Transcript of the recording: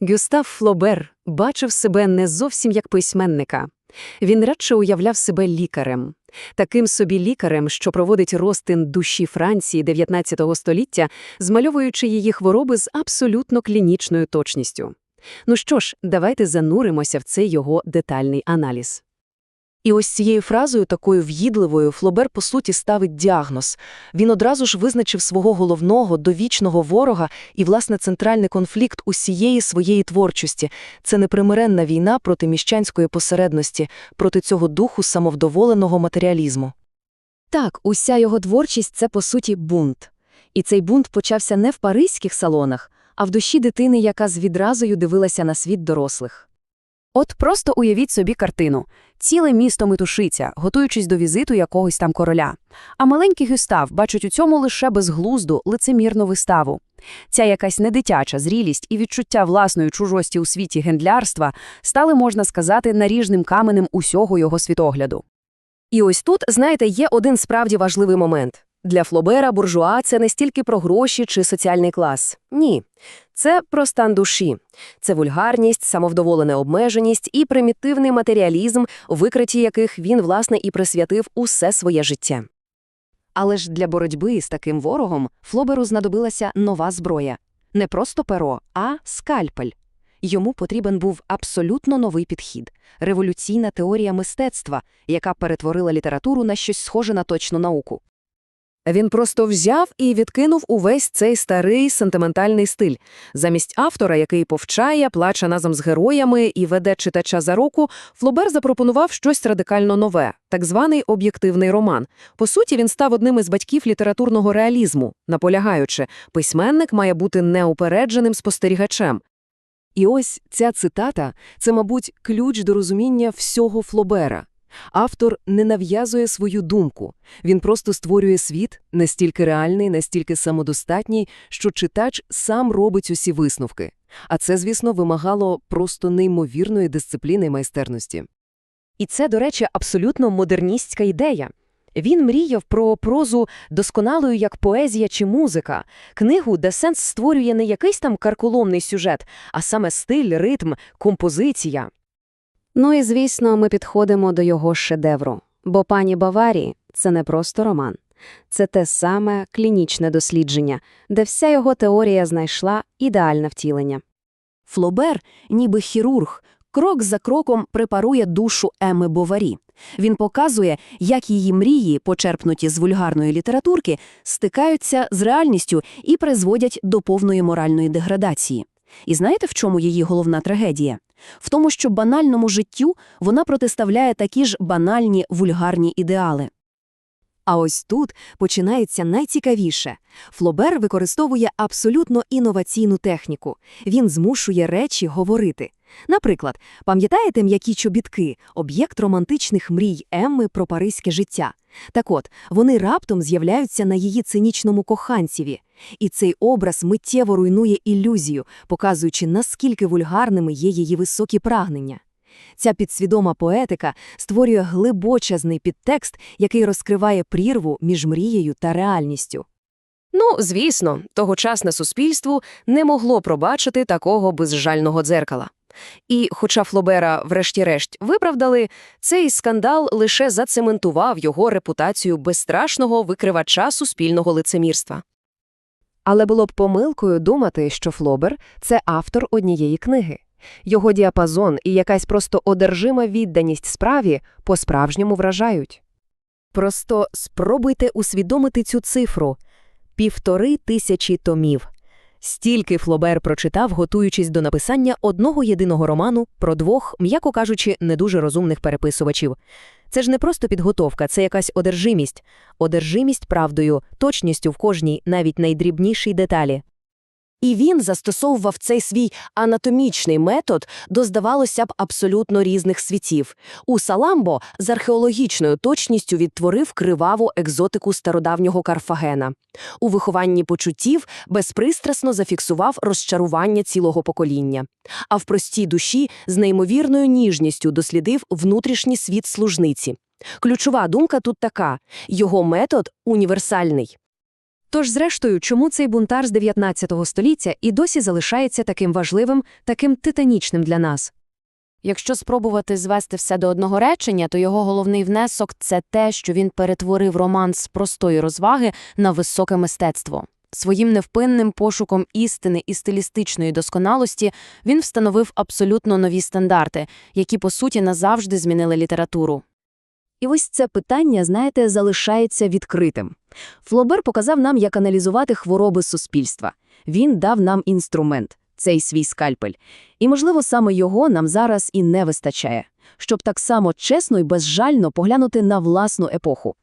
Гюстав Флобер бачив себе не зовсім як письменника. Він радше уявляв себе лікарем. Таким собі лікарем, що проводить розтин душі Франції 19 століття, змальовуючи її хвороби з абсолютно клінічною точністю. Ну що ж, давайте зануримося в цей його детальний аналіз. І ось цією фразою, такою в'їдливою, Флобер, по суті, ставить діагноз. Він одразу ж визначив свого головного, довічного ворога і, власне, центральний конфлікт усієї своєї творчості. Це непримиренна війна проти міщанської посередності, проти цього духу самовдоволеного матеріалізму. Так, уся його творчість – це, по суті, бунт. І цей бунт почався не в паризьких салонах, а в душі дитини, яка з відразою дивилася на світ дорослих. От просто уявіть собі картину. Ціле місто метушиться, готуючись до візиту якогось там короля. А маленький Гюстав бачить у цьому лише безглузду, лицемірну виставу. Ця якась недитяча зрілість і відчуття власної чужості у світі гендлярства стали, можна сказати, наріжним каменем усього його світогляду. І ось тут, знаєте, є один справді важливий момент. Для Флобера буржуа це не стільки про гроші чи соціальний клас. Ні. Це про стан душі. Це вульгарність, самовдоволена обмеженість і примітивний матеріалізм, викриті яких він, власне, і присвятив усе своє життя. Але ж для боротьби з таким ворогом Флоберу знадобилася нова зброя. Не просто перо, а скальпель. Йому потрібен був абсолютно новий підхід – революційна теорія мистецтва, яка перетворила літературу на щось схоже на точну науку. Він просто взяв і відкинув увесь цей старий сентиментальний стиль. Замість автора, який повчає, плаче разом з героями і веде читача за руку, Флобер запропонував щось радикально нове – так званий об'єктивний роман. По суті, він став одним із батьків літературного реалізму, наполягаючи, письменник має бути неупередженим спостерігачем. І ось ця цитата – це, мабуть, ключ до розуміння всього Флобера. Автор не нав'язує свою думку, він просто створює світ настільки реальний, настільки самодостатній, що читач сам робить усі висновки. А це, звісно, вимагало просто неймовірної дисципліни й майстерності. І це, до речі, абсолютно модерністська ідея. Він мріяв про прозу досконалою як поезія чи музика, книгу, де сенс створює не якийсь там карколомний сюжет, а саме стиль, ритм, композиція. Ну і, звісно, ми підходимо до його шедевру. Бо пані Баварії – це не просто роман. Це те саме клінічне дослідження, де вся його теорія знайшла ідеальне втілення. Флобер, ніби хірург, крок за кроком препарує душу Еми Боварі. Він показує, як її мрії, почерпнуті з вульгарної літературки, стикаються з реальністю і призводять до повної моральної деградації. І знаєте, в чому її головна трагедія? В тому, що банальному життю вона протиставляє такі ж банальні вульгарні ідеали. А ось тут починається найцікавіше. Флобер використовує абсолютно інноваційну техніку. Він змушує речі говорити. Наприклад, пам'ятаєте м'які чобітки, об'єкт романтичних мрій Емми про паризьке життя? Так от, вони раптом з'являються на її цинічному коханціві. І цей образ миттєво руйнує ілюзію, показуючи, наскільки вульгарними є її високі прагнення. Ця підсвідома поетика створює глибочезний підтекст, який розкриває прірву між мрією та реальністю. Ну, звісно, тогочасне суспільство не могло пробачити такого безжального дзеркала. І, хоча Флобера, врешті-решт, виправдали, цей скандал лише зацементував його репутацію безстрашного викривача суспільного лицемірства. Але було б помилкою думати, що Флобер – це автор однієї книги. Його діапазон і якась просто одержима відданість справі по-справжньому вражають. Просто спробуйте усвідомити цю цифру – півтори тисячі томів. Стільки Флобер прочитав, готуючись до написання одного єдиного роману про двох, м'яко кажучи, не дуже розумних переписувачів. Це ж не просто підготовка, це якась одержимість. Одержимість правдою, точністю в кожній, навіть найдрібнішій деталі. І він застосовував цей свій анатомічний метод до, здавалося б, абсолютно різних світів. У Саламбо з археологічною точністю відтворив криваву екзотику стародавнього Карфагена. У вихованні почуттів безпристрасно зафіксував розчарування цілого покоління. А в простій душі з неймовірною ніжністю дослідив внутрішній світ служниці. Ключова думка тут така – його метод універсальний. Тож, зрештою, чому цей бунтар з 19 століття і досі залишається таким важливим, таким титанічним для нас? Якщо спробувати звести все до одного речення, то його головний внесок – це те, що він перетворив роман з простої розваги на високе мистецтво. Своїм невпинним пошуком істини і стилістичної досконалості він встановив абсолютно нові стандарти, які, по суті, назавжди змінили літературу. І ось це питання, знаєте, залишається відкритим. Флобер показав нам, як аналізувати хвороби суспільства. Він дав нам інструмент – цей свій скальпель. І, можливо, саме його нам зараз і не вистачає, щоб так само чесно і безжально поглянути на власну епоху.